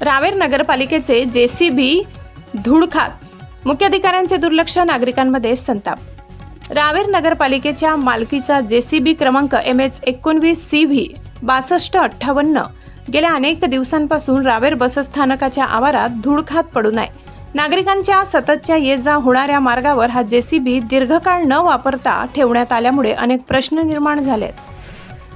रावेर नगरपालिकेचे जे C JCB धुडखात. मुख्याधिकाऱ्यांचे दुर्लक्ष नागरिकांमध्ये संताप. रावेर नगरपालिकेच्या मालकीचा जे सी बी क्रमांक एम एच एकोणवीस सी व्ही बासष्ट अठ्ठावन्न. गेल्या अनेक दिवसांपासून रावेर बसस्थानकाच्या आवारात धूळखात पडून आहे नागरिकांच्या सततच्या ये जा होणाऱ्या मार्गावर हा जे सी बी दीर्घकाळ न वापरता ठेवण्यात आल्यामुळे अनेक प्रश्न निर्माण झालेत.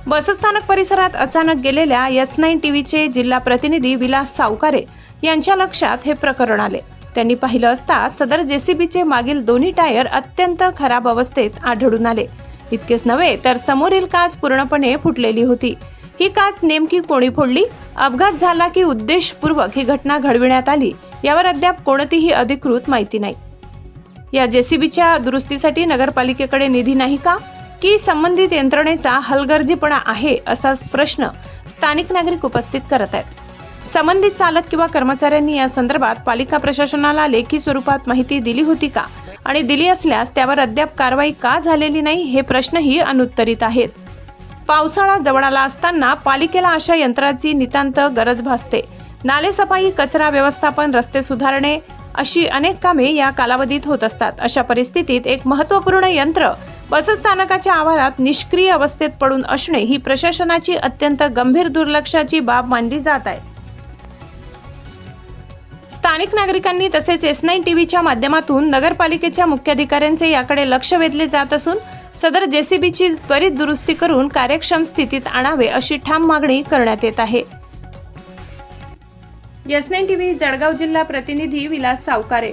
बसस्थानक परिसरात अचानक गेलेल्या एस नाईन टीव्हीचे जिल्हा प्रतिनिधी विलास सावकारे यांच्या लक्षात हे प्रकरण आले. त्यांनी पाहिलं असता सदर जेसीबीचे मागील दोन्ही टायर अत्यंत खराब अवस्थेत आढळून आले. इतकेच नव्हे तर समोरील काच पूर्णपणे फुटलेली होती. ही काच नेमकी कोणी फोडली? अपघात झाला की उद्देशपूर्वक ही घटना घडविण्यात आली यावर अद्याप कोणतीही अधिकृत माहिती नाही. या जेसीबीच्या दुरुस्तीसाठी नगरपालिकेकडे निधी नाही का? की संबंधित यंत्रणेचा हलगर्जीपणा आहे असा प्रश्न स्थानिक नागरिक उपस्थित करत आहेत. संबंधित चालक किंवा कर्मचाऱ्यांनी या संदर्भात पालिका प्रशासनाला लेखी स्वरूपात माहिती दिली होती का? आणि दिली असल्यास त्यावर अद्याप कारवाई का झालेली नाही हे प्रश्नही अनुत्तरित आहेत. पावसाळा जवळ आला असताना पालिकेला अशा यंत्राची नितांत गरज भासते. नालेसफाई कचरा व्यवस्थापन रस्ते सुधारणे अशी अनेक कामे या कालावधीत होत असतात. अशा परिस्थितीत एक महत्त्वपूर्ण यंत्र बसस्थानकाच्या आवारात निष्क्रिय अवस्थेत पडून असणे ही प्रशासनाची अत्यंत गंभीर दुर्लक्षाची बाब मानली जात आहे. स्थानिक नागरिकांनी तसेच एस नाईन टीव्हीच्या माध्यमातून नगरपालिकेच्या मुख्याधिकाऱ्यांचे याकडे लक्ष वेधले जात असून सदर जेसीबीची त्वरित दुरुस्ती करून कार्यक्षम स्थितीत आणावे अशी ठाम मागणी करण्यात येत आहे. एस नाईन टीव्ही जळगाव जिल्हा प्रतिनिधी विलास सावकारे